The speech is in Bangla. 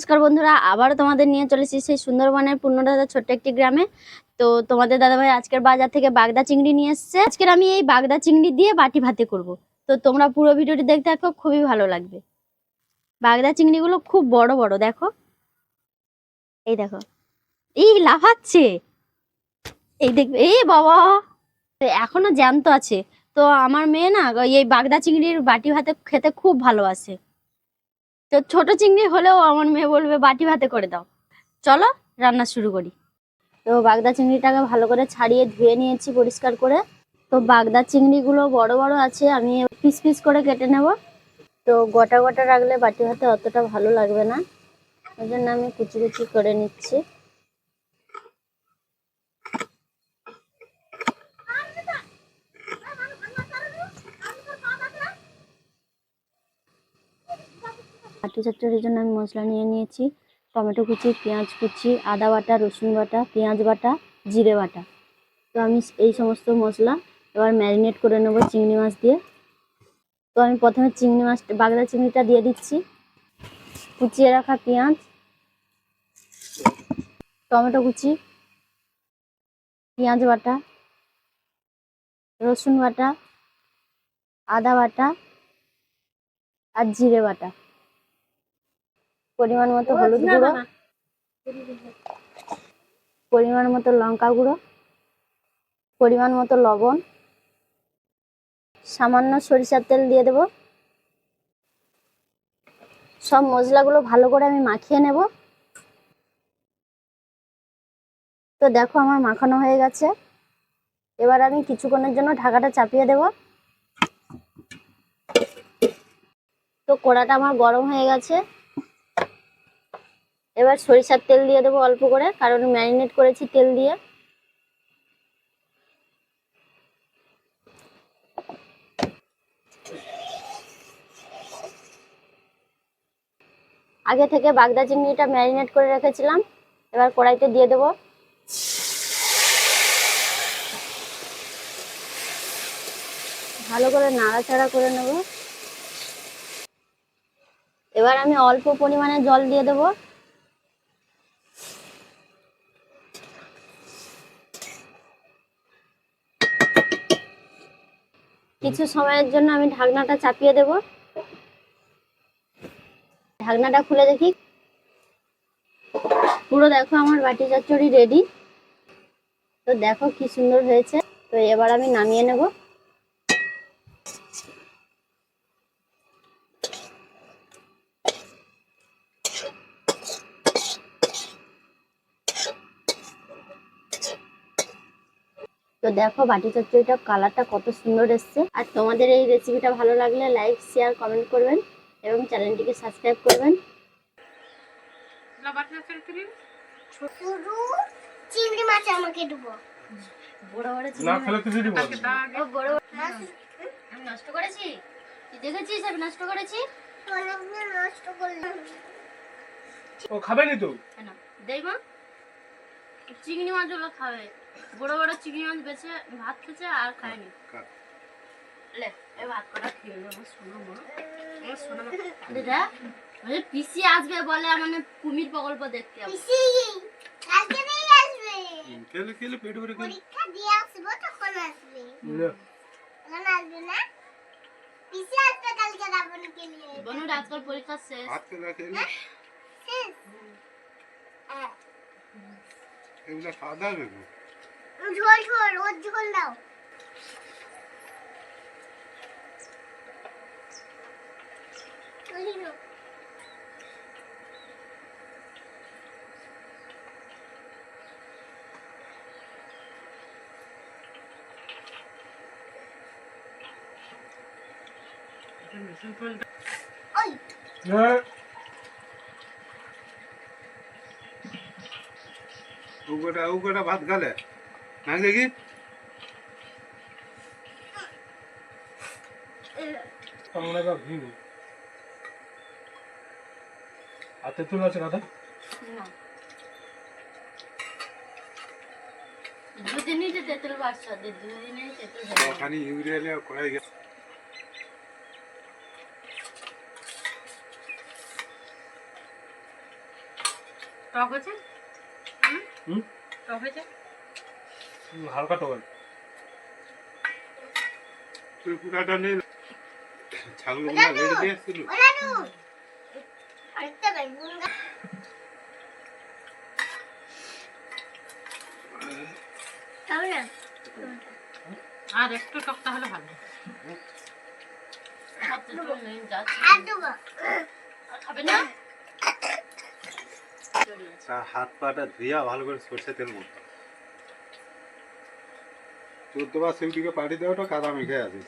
নমস্কার বন্ধুরা, আবারও তোমাদের নিয়ে চলেছি সেই সুন্দরবনের পূর্ণদাদা ছোট্ট একটি গ্রামে। তো তোমাদের দাদাভাই আজকের বাজার থেকে বাগদা চিংড়ি নিয়ে এসছে। আজকের আমি এই বাগদা চিংড়ি দিয়ে বাটি ভাতে করব। তো তোমরা পুরো ভিডিওটি দেখতে থাকো, খুবই ভালো লাগবে। বাগদা চিংড়িগুলো খুব বড় বড়, দেখো। এই দেখো। এই লাফাচ্ছে। এই দেখবে এই বাবা। এখনও জ্যান্ত আছে। তো আমার মেয়ে না এই বাগদা চিংড়ির বাটি ভাতে খেতে খুব ভালোবাসে তো ছোট চিংড়ি হলেও আমার মেয়ে বলবে, বাটি ভাতে করে দাও। চলো, রান্না শুরু করি। তো বাগদা চিংড়িটাকে ভালো করে ছাড়িয়ে ধুয়ে নিয়েছি পরিষ্কার করে। তো বাগদা চিংড়িগুলো বড় বড় আছে, আমি পিস পিস করে কেটে নেব। তো গোটা গোটা রাখলে বাটি ভাতে অতটা ভালো লাগবে না। ওই জন্য আমি কুচি কুচি করে নিচ্ছি। চচ্চড়ির জন্য আমি মশলা নিয়ে নিয়েছি। টমেটো কুচি, পেঁয়াজ কুচি, আদা বাটা, রসুন বাটা, পেঁয়াজ বাটা, জিরে বাটা। তো আমি এই সমস্ত মশলা এবার ম্যারিনেট করে নেব চিংড়ি মাছ দিয়ে। তো আমি প্রথমে চিংড়ি মাছ, বাগদা চিংড়িটা দিয়ে দিচ্ছি। কুচিয়ে রাখা পেঁয়াজ, টমেটো কুচি, পেঁয়াজ বাটা, রসুন বাটা, আদা বাটা আর জিরে বাটা। পরিমাণ মতো হলুদ গুঁড়ো। পরিমাণ মতো লঙ্কা গুঁড়ো। পরিমাণ মতো লবণ। সামান্য সরিষার তেল দিয়ে দেব। সব মশলাগুলো ভালো করে আমি মাখিয়ে নেব। তো দেখো আমার মাখানো হয়ে গেছে। এবার আমি কিছুক্ষণের জন্য ঢাকাটা চাপিয়ে দেব। তো কড়াটা আমার গরম হয়ে গেছে। এবার সরিষার তেল দিয়ে দেবো অল্প করে, কারণ ম্যারিনেট করেছি তেল দিয়ে। আগে থেকে বাগদা চিংড়িটা ম্যারিনেট করে রেখেছিলাম, এবার কড়াইতে দিয়ে দেবো। ভালো করে নাড়াচাড়া করে নেব। এবার আমি অল্প পরিমাণে জল দিয়ে দেবো। কিছু সময়ের জন্য আমি ঢাকনাটা চাপিয়ে দেব। ঢাকনাটা খুলে দেখি। পুরো দেখো আমার বাটি চচ্চড়ি রেডি তো দেখো কি সুন্দর হয়েছে। তো এবার আমি নামিয়ে নেব। তো দেখো বাটি চচ্চড়িটা কালারটা কত সুন্দর এসছে। আর তোমাদের এই রেসিপিটা ভালো লাগলে লাইক শেয়ার কমেন্ট করবেন এবং চ্যানেলটিকে সাবস্ক্রাইব করবেন। চিংড়ি মাছ আমাকে দেবো। বড় বড় বড় বড় আমি নষ্ট করেছি? তুই দেখেছিস আমি নষ্ট করেছি? অনেকদিন নষ্ট করলাম। ও খাবে নি তো? মা। চিংড়ি মাছগুলো খাবে। বড় বড় চিংড়ি মাছ বেছে ভাত খেছে আর খায়নি। পিসি আসবে বলে মানে কুমির প্রকল্প দেখতে খেলে খেলে পেট ভরে পরীক্ষা দিয়ে আসব তখন আসবে। তখন আসবে না? পিসি আসবে কালকে নিয়ে বনুর আজকাল পরীক্ষা শেষ। হ্যাঁ। এগুলো খাওয়া দাওয়া ঝোল ঝোল ওর ঝোল দাও ওই নাও। ওই উগোটা উগোটা ভাত খালে? না দেখি? আমরা তো ভিউ হাতে তুলে আছে কথা না। দুদিনই যে তেঁতুল বাড়ছে দুদিনে তেঁতুল ওখানে ইউরিয়া করাই গেছে। টক হয়েছে হুম? টক হয়েছে হুম, হালকা টক তুই পুরাটা নেই ছাগলগুলো রেডি দিয়ে আসছিল ওরা তো আরেকটা বেগুন গাছ খাবে না আর একটু টকটা হলে ভালো আর দেবো খাবে না হাত পাটা ধুইয়া ভালো করে সরষে তেল মতো। চোদ্দ বার সিউটিকে পাঠিয়ে দেওয়াটা কাদা মেখে আছে